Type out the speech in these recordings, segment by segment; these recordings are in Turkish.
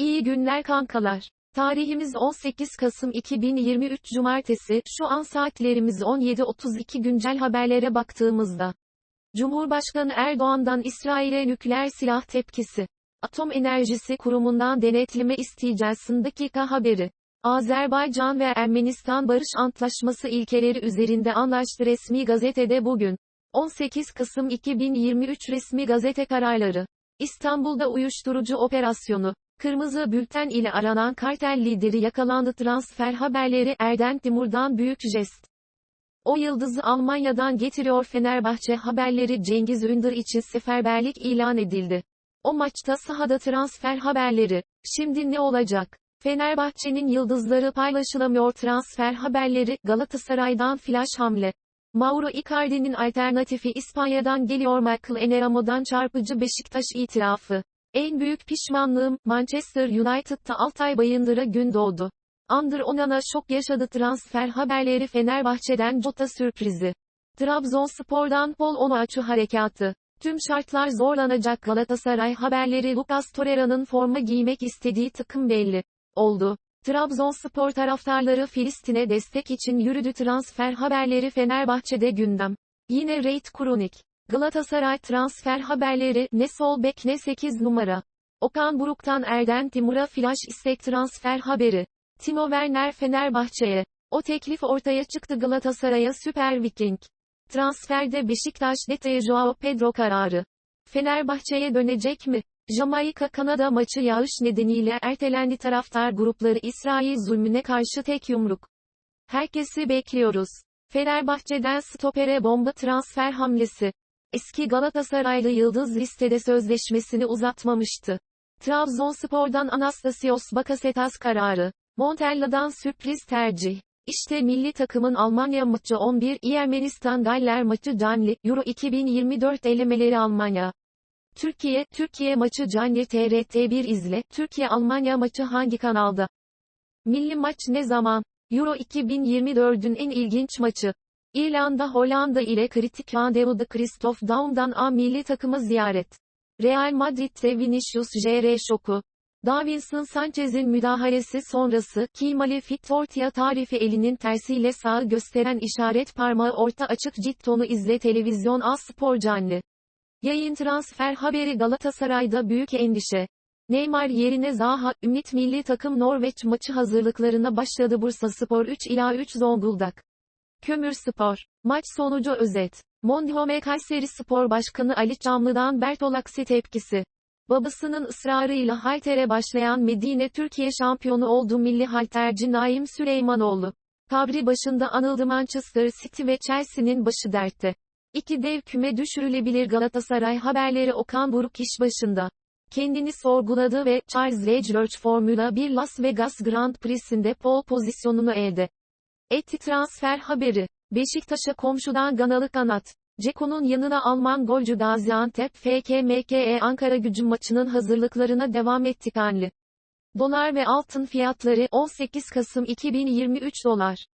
İyi günler kankalar. Tarihimiz 18 Kasım 2023 Cumartesi, şu an saatlerimiz 17.32 güncel haberlere baktığımızda. Cumhurbaşkanı Erdoğan'dan İsrail'e nükleer silah tepkisi. Atom Enerjisi Kurumu'ndan denetleme isteyeceğiz. Dakika haberi. Azerbaycan ve Ermenistan Barış Antlaşması ilkeleri üzerinde anlaştı resmi gazetede bugün. 18 Kasım 2023 resmi gazete kararları. İstanbul'da uyuşturucu operasyonu. Kırmızı bülten ile aranan kartel lideri yakalandı transfer haberleri Erden Timur'dan büyük jest. O yıldızı Almanya'dan getiriyor Fenerbahçe haberleri Cengiz Ünder için seferberlik ilan edildi. O maçta sahada transfer haberleri. Şimdi ne olacak? Fenerbahçe'nin yıldızları paylaşılamıyor transfer haberleri Galatasaray'dan flash hamle. Mauro Icardi'nin alternatifi İspanya'dan geliyor Michael Eneramo'dan çarpıcı Beşiktaş itirafı. En büyük pişmanlığım, Manchester United'ta Altay Bayındır'a gün doğdu. Under Onana şok yaşadı transfer haberleri Fenerbahçe'den Jota sürprizi. Trabzonspor'dan Pol Onuachu harekatı. Tüm şartlar zorlanacak Galatasaray haberleri Lucas Torreira'nın forma giymek istediği takım belli. Oldu. Trabzonspor taraftarları Filistin'e destek için yürüdü transfer haberleri Fenerbahçe'de gündem. Yine Reit Kronik. Galatasaray transfer haberleri, ne sol bek ne 8 numara. Okan Buruk'tan Erden Timur'a flash istek transfer haberi. Timo Werner Fenerbahçe'ye. O teklif ortaya çıktı Galatasaray'a Süper Viking. Transferde Beşiktaş detayı Joao Pedro kararı. Fenerbahçe'ye dönecek mi? Jamaika-Kanada maçı yağış nedeniyle ertelendi taraftar grupları İsrail zulmüne karşı tek yumruk. Herkesi bekliyoruz. Fenerbahçe'den stopere bomba transfer hamlesi. Eski Galatasaraylı Yıldız listede sözleşmesini uzatmamıştı. Trabzonspor'dan Anastasios Bakasetas kararı. Montella'dan sürpriz tercih. İşte milli takımın Almanya maçı 11, Ermenistan Galler maçı canlı, Euro 2024 elemeleri Almanya. Türkiye, Türkiye maçı canlı TRT1 izle, Türkiye Almanya maçı hangi kanalda? Milli maç ne zaman? Euro 2024'ün en ilginç maçı. İrlanda Hollanda ile kritik randevuda Christoph Daum'dan A milli takımı ziyaret. Real Madrid'de Vinicius Jr. şoku. Davinson Sanchez'in müdahalesi sonrası, Kimali Fit ortaya tarifi elinin tersiyle sağı gösteren işaret parmağı orta açık cittonu izle televizyon A Spor canlı. Yayın transfer haberi Galatasaray'da büyük endişe. Neymar yerine Zaha, Ümit milli takım Norveç maçı hazırlıklarına başladı Bursa Spor 3 ila 3 Zonguldak. Kömür Spor. Maç sonucu özet. Mondhome Kayseri Spor Başkanı Ali Camlı'dan Bertolaksi tepkisi. Babasının ısrarıyla haltere başlayan Medine Türkiye şampiyonu oldu milli halterci Naim Süleymanoğlu. Kabri başında anıldı Manchester City ve Chelsea'nin başı dertte. İki dev küme düşürülebilir Galatasaray haberleri Okan Buruk iş başında. Kendini sorguladı ve Charles Leclerc Formula 1 Las Vegas Grand Prix'sinde pole pozisyonunu elde. Etti transfer haberi. Beşiktaş'a komşudan Ganalı kanat. Ceko'nun yanına Alman golcü Gaziantep FKMKE Ankara gücü maçının hazırlıklarına devam etti kanlı. Dolar ve altın fiyatları 18 Kasım 2023 dolar.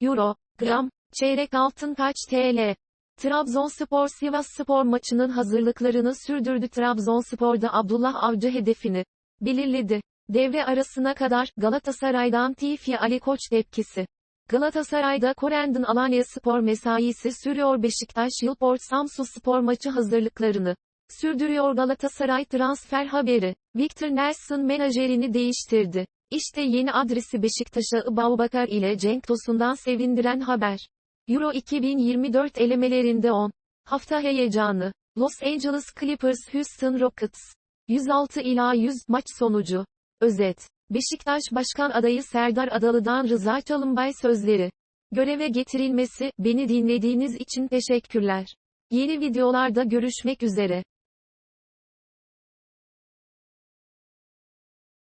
Euro, gram, çeyrek altın kaç TL? Trabzonspor Sivasspor maçının hazırlıklarını sürdürdü. Trabzonspor'da Abdullah Avcı hedefini belirledi. Devre arasına kadar Galatasaray'dan Tifi Ali Koç tepkisi. Galatasaray'da Korendon Alanya Spor mesaisi sürüyor Beşiktaş Yılport Samsun Spor maçı hazırlıklarını. Sürdürüyor Galatasaray transfer haberi. Victor Nelson menajerini değiştirdi. İşte yeni adresi Beşiktaş'a Bakar ile Cenk Tosun'dan sevindiren haber. Euro 2024 elemelerinde 10. Hafta heyecanı. Los Angeles Clippers Houston Rockets. 106 ila 100 maç sonucu. Özet. Beşiktaş Başkan adayı Serdar Adalı'dan Rıza Çalınbay sözleri. Göreve getirilmesi, beni dinlediğiniz için teşekkürler. Yeni videolarda görüşmek üzere.